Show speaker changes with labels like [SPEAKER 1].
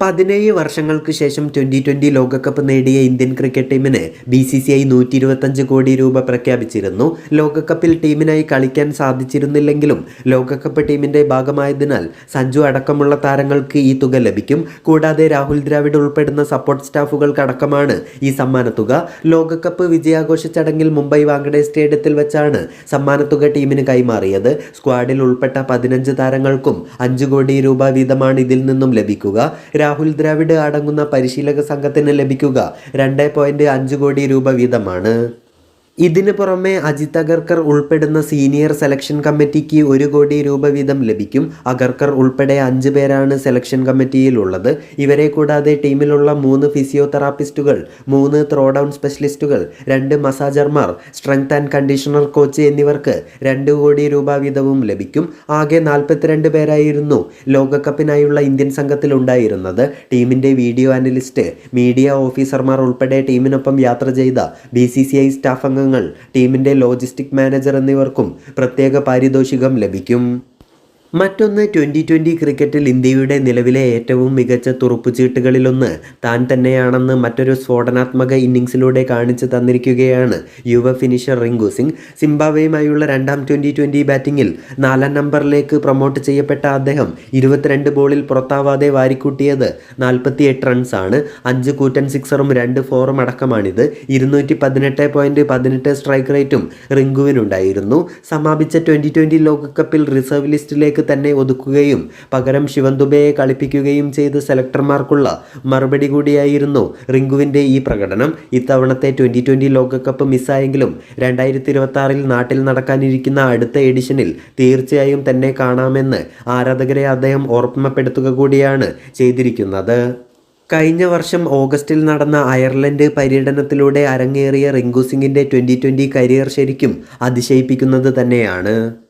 [SPEAKER 1] പതിനേഴ് വർഷങ്ങൾക്ക് ശേഷം ട്വന്റി ട്വന്റി ലോകകപ്പ് നേടിയ ഇന്ത്യൻ ക്രിക്കറ്റ് ടീമിന് ബി സി സി ഐ നൂറ്റി ഇരുപത്തഞ്ച് കോടി രൂപ പ്രഖ്യാപിച്ചിരുന്നു. ലോകകപ്പിൽ ടീമിനായി കളിക്കാൻ സാധിച്ചിരുന്നില്ലെങ്കിലും ലോകകപ്പ് ടീമിന്റെ ഭാഗമായതിനാൽ സഞ്ജു അടക്കമുള്ള താരങ്ങൾക്ക് ഈ തുക ലഭിക്കും. കൂടാതെ രാഹുൽ ദ്രാവിഡ് ഉൾപ്പെടുന്ന സപ്പോർട്ട് സ്റ്റാഫുകൾക്കടക്കമാണ് ഈ സമ്മാനത്തുക. ലോകകപ്പ് വിജയാഘോഷ ചടങ്ങിൽ മുംബൈ വാങ്കഡേ സ്റ്റേഡിയത്തിൽ വെച്ചാണ് സമ്മാനത്തുക ടീമിന് കൈമാറിയത്. സ്ക്വാഡിൽ ഉൾപ്പെട്ട പതിനഞ്ച് താരങ്ങൾക്കും അഞ്ച് കോടി രൂപ വീതമാണ് ഇതിൽ നിന്നും ലഭിക്കുക. രാഹുൽ ദ്രാവിഡ് അടങ്ങുന്ന പരിശീലക സംഘത്തിന് ലഭിക്കുക രണ്ട് പോയിന്റ് അഞ്ച് കോടി രൂപ വീതമാണ്. ഇതിനു പുറമെ അജിത് അഗർക്കർ ഉൾപ്പെടുന്ന സീനിയർ സെലക്ഷൻ കമ്മിറ്റിക്ക് ഒരു കോടി രൂപ വീതം ലഭിക്കും. അഗർക്കർ ഉൾപ്പെടെ അഞ്ച് പേരാണ് സെലക്ഷൻ കമ്മിറ്റിയിലുള്ളത്. ഇവരെ കൂടാതെ ടീമിലുള്ള മൂന്ന് ഫിസിയോതെറാപ്പിസ്റ്റുകൾ മൂന്ന് ത്രോ ഡൗൺ സ്പെഷ്യലിസ്റ്റുകൾ രണ്ട് മസാജർമാർ സ്ട്രെങ്ത് ആൻഡ് കണ്ടീഷണർ കോച്ച് എന്നിവർക്ക് രണ്ട് കോടി രൂപ വീതവും ലഭിക്കും. ആകെ നാൽപ്പത്തിരണ്ട് പേരായിരുന്നു ലോകകപ്പിനായുള്ള ഇന്ത്യൻ സംഘത്തിൽ ഉണ്ടായിരുന്നത്. ടീമിന്റെ വീഡിയോ അനലിസ്റ്റ് മീഡിയ ഓഫീസർമാർ ഉൾപ്പെടെ ടീമിനൊപ്പം യാത്ര ചെയ്ത ബി സ്റ്റാഫ് അംഗങ്ങൾ ടീമിന്റെ ലോജിസ്റ്റിക് മാനേജർ എന്നിവർക്കും പ്രത്യേക പാരിതോഷികം ലഭിക്കും. മറ്റൊന്ന് ട്വന്റി ട്വന്റി ക്രിക്കറ്റിൽ ഇന്ത്യയുടെ നിലവിലെ ഏറ്റവും മികച്ച തുറുപ്പുചീട്ടുകളിലൊന്ന്. താൻ തന്നെയാണെന്ന് മറ്റൊരു സ്ഫോടനാത്മക ഇന്നിങ്സിലൂടെ കാണിച്ചു തന്നിരിക്കുകയാണ് യുവ ഫിനിഷർ റിങ്കു സിംഗ്. സിംബാബ്വേയുമായുള്ള രണ്ടാം ട്വന്റി ട്വന്റി ബാറ്റിങ്ങിൽ നാലാം നമ്പറിലേക്ക് പ്രൊമോട്ട് ചെയ്യപ്പെട്ട അദ്ദേഹം ഇരുപത്തിരണ്ട് ബോളിൽ പുറത്താവാതെ വാരിക്കൂട്ടിയത് നാൽപ്പത്തി എട്ട് റൺസാണ്. അഞ്ച് കൂറ്റൻ സിക്സറും രണ്ട് ഫോറും അടക്കമാണിത്. ഇരുന്നൂറ്റി പതിനെട്ട് പോയിന്റ് പതിനെട്ട് സ്ട്രൈക്ക് റേറ്റും റിങ്കുവിനുണ്ടായിരുന്നു. സമാപിച്ച ട്വന്റി ട്വന്റി ലോകകപ്പിൽ റിസർവ് ലിസ്റ്റിലേക്ക് തന്നെ ഒതുക്കുകയും പകരം ശിവന്തുബയെ കളിപ്പിക്കുകയും ചെയ്ത സെലക്ടർമാർക്കുള്ള മറുപടി കൂടിയായിരുന്നു റിങ്കുവിന്റെ ഈ പ്രകടനം. ഇത്തവണത്തെ ട്വന്റി ട്വന്റി ലോകകപ്പ് മിസ്സായെങ്കിലും രണ്ടായിരത്തി ഇരുപത്തി നാട്ടിൽ നടക്കാനിരിക്കുന്ന അടുത്ത എഡിഷനിൽ തീർച്ചയായും തന്നെ കാണാമെന്ന് ആരാധകരെ അദ്ദേഹം ഓർമ്മപ്പെടുത്തുക കൂടിയാണ് ചെയ്തിരിക്കുന്നത്. കഴിഞ്ഞ വർഷം ഓഗസ്റ്റിൽ നടന്ന അയർലൻഡ് പര്യടനത്തിലൂടെ അരങ്ങേറിയ റിങ്കു സിംഗിന്റെ ട്വന്റി ട്വന്റി കരിയർ ശരിക്കും അതിശയിപ്പിക്കുന്നത് തന്നെയാണ്.